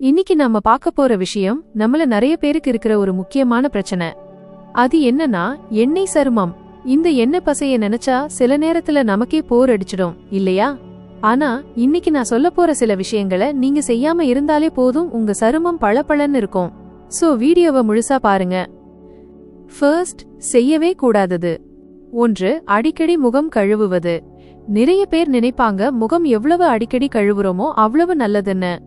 இன்னைக்கு நாம பார்க்க போற விஷயம் நம்மள நிறைய பேருக்கு இருக்கிற ஒரு முக்கியமான பிரச்சனை. அது என்னன்னா எண்ணெய் சருமம். இந்த எண்ணெய் பசைய நினைச்சா சில நேரத்துல நமக்கே போர் அடிச்சிடும் இல்லையா? ஆனா இன்னைக்கு நான் சொல்ல போற சில விஷயங்களை நீங்க செய்யாம இருந்தாலே போதும் உங்க சருமம் பளபளன்னு இருக்கும். சோ வீடியோவை முழுசா பாருங்க. ஃபர்ஸ்ட் செய்யவே கூடாதது. ஒன்று அடிக்கடி முகம் கழுவுவது. நிறைய பேர் நினைப்பாங்க முகம் எவ்வளவு அடிக்கடி கழுவுறோமோ அவ்வளவு நல்லதுன்னு.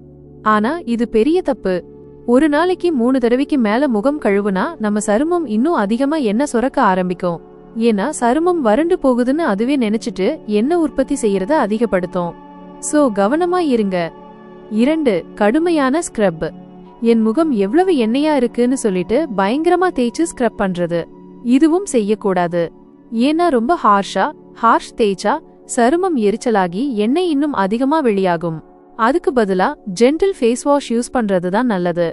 ஆனா இது பெரிய தப்பு. ஒரு நாளைக்கு மூணு தடவைக்கு மேல முகம் கழுவுனா நம்ம சருமம் இன்னும் அதிகமா எண்ணெய் சுரக்க ஆரம்பிக்கும். ஏன்னா சருமம் வறண்டு போகுதுன்னு அதுவே நினைச்சிட்டு எண்ணெய் உற்பத்தி செய்யறத அதிகப்படுத்தும். சோ கவனமா இருங்க. இரண்டு கடுமையான ஸ்க்ரப் என் முகம் எவ்வளவு எண்ணெயா இருக்குன்னு சொல்லிட்டு பயங்கரமா தேய்ச்சு ஸ்க்ரப் பண்றது. இதுவும் செய்யக்கூடாது. ஏன்னா ரொம்ப ஹார்ஷா ஹார்ஷ் தேய்ச்சா சருமம் எரிச்சலாகி எண்ணெய் இன்னும் அதிகமா வெளியாகும். அதுக்கு பதிலா ஜென்டில் ஃபேஸ் வாஷ் யூஸ் பண்றது தான் நல்லது.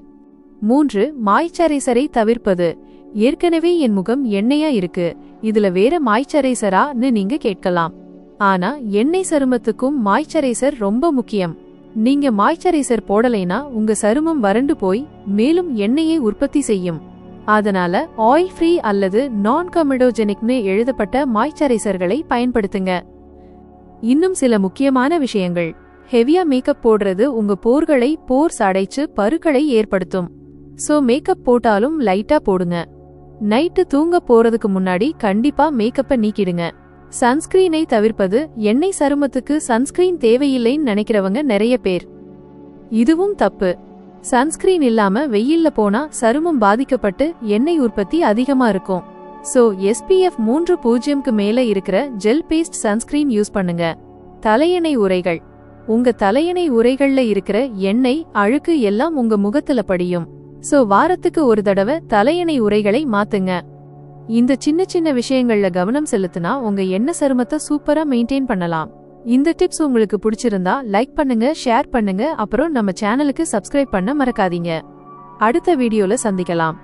மூன்று மாய்ச்சரைசரை தவிர்ப்பது. ஏற்கனவே என் முகம் எண்ணெயா இருக்கு. இதுல வேற மாய்ச்சரைசரான்னு நீங்க கேட்கலாம். ஆனா எண்ணெய் சருமத்துக்கும் மாய்ச்சரைசர் ரொம்ப முக்கியம். நீங்க மாய்ச்சரைசர் போடலைனா உங்க சருமம் வறண்டு போய் மேலும் எண்ணெயை உற்பத்தி செய்யும். அதனால ஆயில் ஃப்ரீ அல்லது நான் கமிடோஜெனிக்னு எழுதப்பட்ட மாய்ச்சரைசர்களை பயன்படுத்துங்க. இன்னும் சில முக்கியமான விஷயங்கள். ஹெவியா மேக்கப் போடுறது உங்க போர்களை போர்ஸ் அடைச்சு பருக்களை ஏற்படுத்தும். சோ மேக்கப் போட்டாலும் லைட்டா போடுங்க. நைட்டு தூங்க போறதுக்கு முன்னாடி கண்டிப்பா மேக்கப்பை நீக்கிடுங்க. சன்ஸ்கிரீனை தவிர்ப்பது எண்ணெய் சருமத்துக்கு சன்ஸ்கிரீன் தேவையில்லைன்னு நினைக்கிறவங்க நிறைய பேர். இதுவும் தப்பு. சன்ஸ்கிரீன் இல்லாம வெயில்ல போனா சருமம் பாதிக்கப்பட்டு எண்ணெய் உற்பத்தி அதிகமா இருக்கும். சோ எஸ்பிஎஃப் மூன்று பூஜ்ஜியம்க்கு மேல இருக்கிற ஜெல் பேஸ்ட் சன்ஸ்கிரீன் யூஸ் பண்ணுங்க. தலையணை உரைகள். உங்க தலையணை உரைகள்ல இருக்கிற எண்ணெய் அழுக்கு எல்லாம் உங்க முகத்துல படியும். சோ வாரத்துக்கு ஒரு தடவை தலையணை உரைகளை மாத்துங்க. இந்த சின்ன சின்ன விஷயங்கள்ல கவனம் செலுத்தினா உங்க எண்ணெய் சருமத்தை சூப்பரா மெயின்டைன் பண்ணலாம். இந்த டிப்ஸ் உங்களுக்கு பிடிச்சிருந்தா லைக் பண்ணுங்க ஷேர் பண்ணுங்க அப்புறம் நம்ம சேனலுக்கு சப்ஸ்கிரைப் பண்ண மறக்காதீங்க. அடுத்த வீடியோல சந்திக்கலாம்.